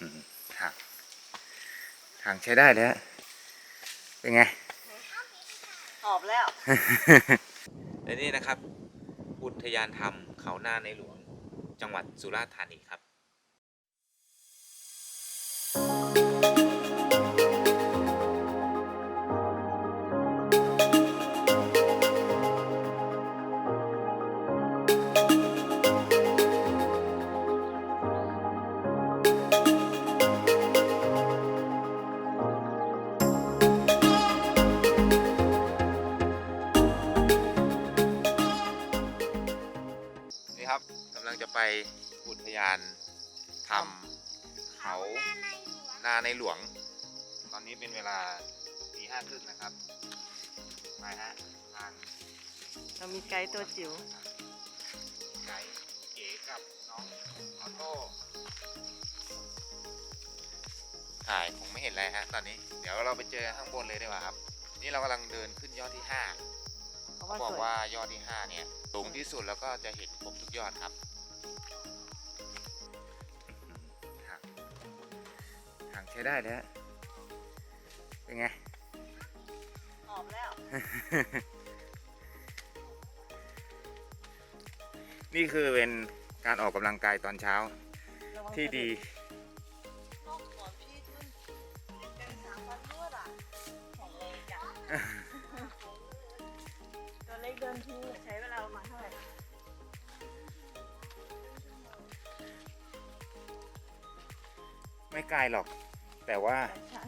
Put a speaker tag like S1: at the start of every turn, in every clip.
S1: อืมทางทางใช้ได้เลยฮะเป็นไง
S2: หอบแล้ว
S1: และนี่นะครับ อุทยานธรรมเขาหน้าในหลวง จังหวัดสุราษฎร์ธานีครับ อุทยานธรรมเขานาในหลวง ตอนนี้เป็นเวลาตีห้าครึ่งนะครับไปฮะทาง
S2: เรามีไกด์ตัวจิ๋ว
S1: ไก่เก๋กับน้องออโต้ถ่ายคงไม่เห็นอะไรฮะตอนนี้ เดี๋ยวเราไปเจอข้างบนเลยดีกว่าครับ นี่เรากำลังเดินขึ้นยอดที่ห้า
S2: เพราะ
S1: เขา
S2: ว่า
S1: บอก
S2: สวย
S1: ว่ายอดที่ห้าเนี่ยสูงที่สุดแล้วก็จะเห็นครบทุกยอดครับ ทางทางใช้ได้เลยฮะเป็นไง
S2: หอบแล้ว
S1: นี่คือเป็นการออกกำลังกายตอนเช้า
S2: ระวัง
S1: ที่ดี
S2: ไม่
S1: ไกลหรอก แต่ว่า
S2: ใช่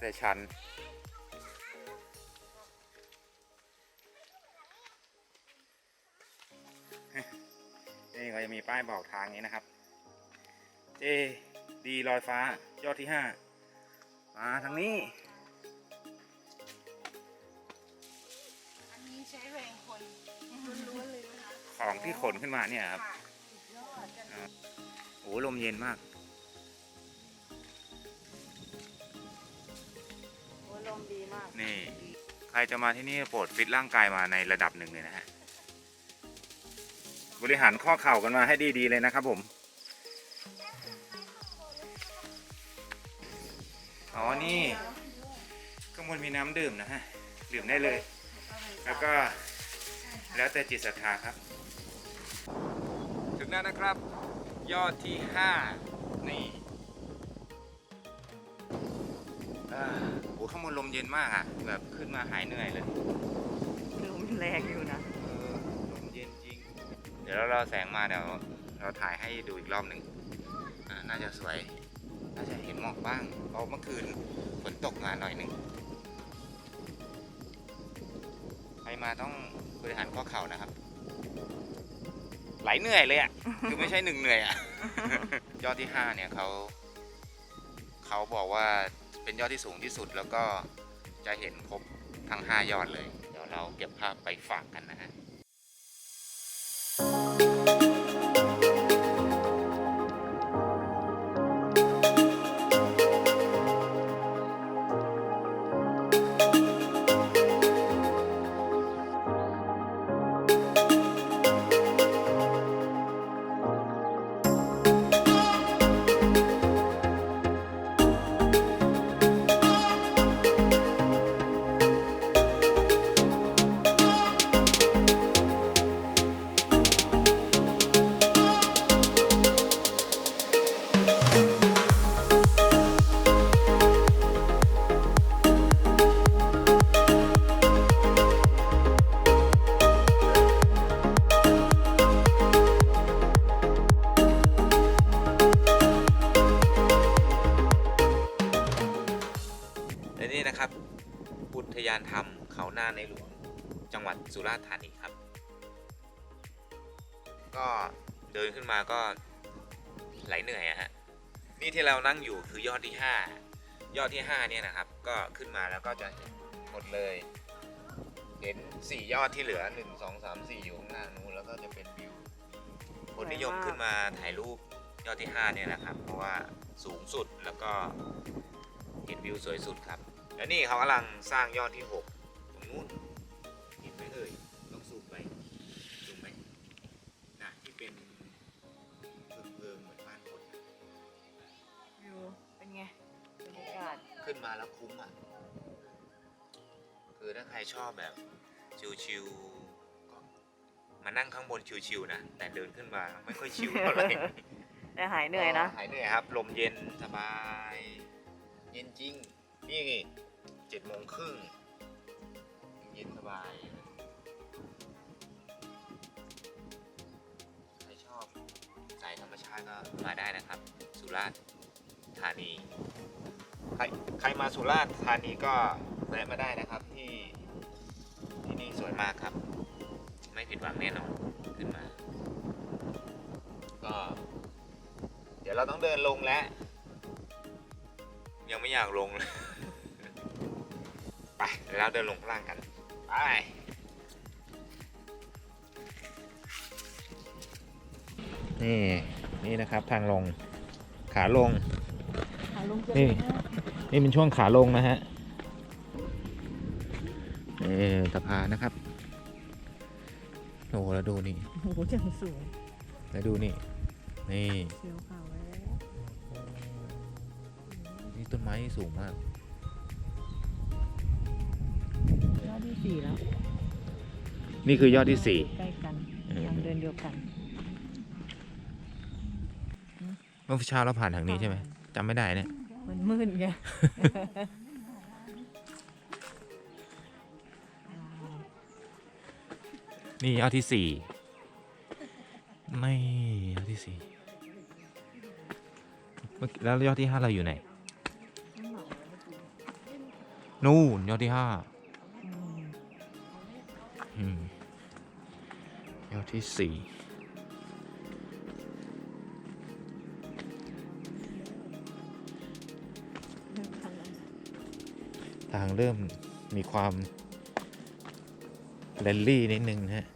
S1: แต่ชัน นี่ก็จะมีป้ายบอกทางนี้นะครับ เจดีลอยฟ้ายอดที่ห้ามาทางนี้
S2: อันนี้ใช้แรงคนล้วนๆเลยนะคะ
S1: ของที่ขนขึ้นมาเนี่ยครับ
S2: ค่ะสุดยอดกัน
S1: โอ้ลมเย็นมาก นี่ ใครจะมาที่นี่โปรดฟิตร่างกายมาในระดับหนึ่งเลยนะฮะ บริหารข้อเข่ากันมาให้ดีๆเลยนะครับผม อ๋อ นี่ข้างบนมีน้ำดื่มนะฮะ ดื่มได้เลย แล้วก็แล้วแต่จิตศรัทธาครับ ถึงแล้วนะครับ ยอดที่ 5 นี่อ่า ข้างบนลมเย็นมากอะ แบบขึ้นมาหายเหนื่อยเลย
S2: ลมแรงอยู่นะ
S1: เออ ลมเย็นจริง เดี๋ยวเรารอแสงมาเดี๋ยวเราถ่ายให้ดูอีกรอบหนึ่งอ่าน่าจะสวย น่าจะเห็นหมอกบ้างเพราะเมื่อคืนฝนตกมาหน่อยหนึ่งใครมาต้องบริหารข้อเข่านะครับไหลเหนื่อยเลยอะ คือไม่ใช่หนึ่งเหนื่อยอะ ยอดที่ห้าเนี่ยเขา เขาบอกว่า เป็นยอดที่สูงที่สุดแล้วก็จะเห็นครบทั้ง 5 ยอดเลย เดี๋ยวเราเก็บภาพไปฝากกันนะฮะ นี่นะครับ อุทยานธรรมเขาหน้าในหลวง จังหวัดสุราษฎร์ธานีครับ ก็เดินขึ้นมาก็ไหลเหนื่อยฮะนี่ที่เรานั่งอยู่คือยอดที่ 5 ยอดที่ 5 เนี่ยนะครับ ก็ขึ้นมาแล้วก็จะเห็นหมดเลย เห็น 4 ยอดที่เหลือ 1 2 3 4 อยู่ข้างหน้านู้นแล้วก็จะเป็นวิว คนนิยมขึ้นมาถ่ายรูปยอดที่ 5 เนี่ยนะครับ เพราะว่าสูงสุดแล้วก็เห็นวิวสวยสุดครับ แล้วนี่เขากำลังสร้างยอดที่ 6 ตรงนู้นเห็นไหมเอ่ยต้องซูมไปซูมไหมนะที่เป็นเพิงๆเหมือนบ้านคนขึ้นมาแล้วคุ้มอะ คือถ้าใครชอบแบบชิวๆก็มานั่งข้างบนชิวๆนะ แต่เดินขึ้นมาไม่ค่อยชิวเท่าไหร่
S2: แต่หายเหนื่อยนะ
S1: หายเหนื่อยครับ ลมเย็นสบาย เย็นจริง นี่ เจ็ดโมงครึ่งเย็นสบาย ใครชอบสายธรรมชาติก็มาได้นะครับ สุราษฎร์ธานี ใครใครมาสุราษฎร์ธานีก็แวะมาได้นะครับที่ที่นี่สวยมากครับ ไม่ผิดหวังแน่นอนขึ้นมา ก็ เดี๋ยวเราต้องเดินลงแล้ว ยังไม่อยากลงเลย ไปเดี๋ยวเราเดินลงข้างล่างกัน ไปนี่ นี่นะครับทางลงขาลง
S2: หาลุงเจ
S1: นี่ นี่เป็นช่วงขาลงนะฮะนี่สะพานนะครับโอ้โหแล้วดูนี่
S2: โอ้โหจังสูง
S1: แล้วดูนี่ นี่
S2: เสียวขาวแล้ว
S1: นี่ต้นไม้สูงมาก
S2: ยอดที่สี่แล้ว
S1: นี่คือยอดที่สี่
S2: ใกล้กัน
S1: เออ
S2: ทางเดินเดียวกัน
S1: เมื่อเช้าเราผ่านทางนี้ใช่ไหมจำไม่ได้เนี่ย
S2: มันมืดไง
S1: นี่ยอดที่สี่ไม่ยอดที่สี่เมื่อกี้แล้วยอดที่ห้าเราอยู่ไหนนู่นยอดที่ห้า
S2: อืม
S1: อืมยอดที่สี่ทางเริ่มมีความแรลลี่นิดนึงนะ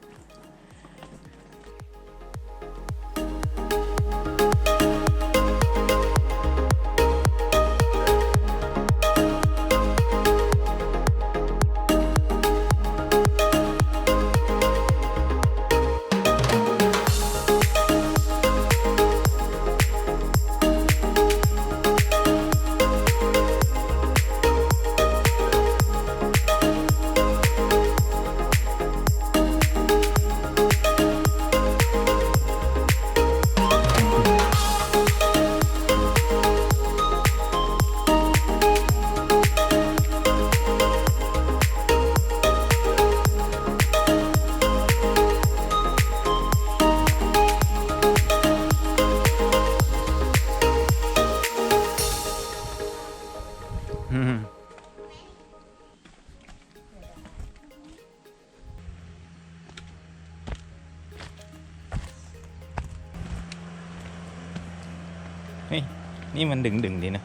S1: นี่มันดึงดึงๆดีนะ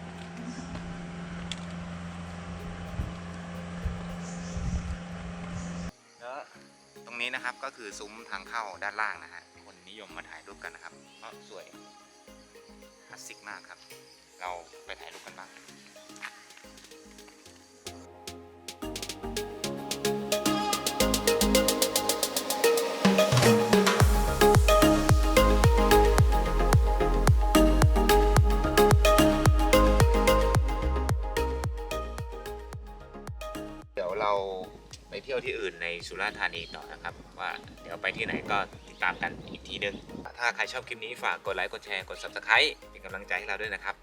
S1: แล้วตรงนี้นะครับก็คือซุ้มทางเข้าด้านล่างนะฮะ คนนิยมมาถ่ายรูปกันนะครับ เพราะสวยคลาสสิกมากครับ เราไปถ่ายรูปกันบ้าง ที่ยวที่อื่นในสุราษฎร์ธานีต่อนะครับ ว่าเดี๋ยวไปที่ไหนก็ติดตามกันอีกทีนึง ถ้าใครชอบคลิปนี้ฝากกดไลค์กดแชร์กด subscribe เป็นกำลังใจให้เราด้วยนะครับ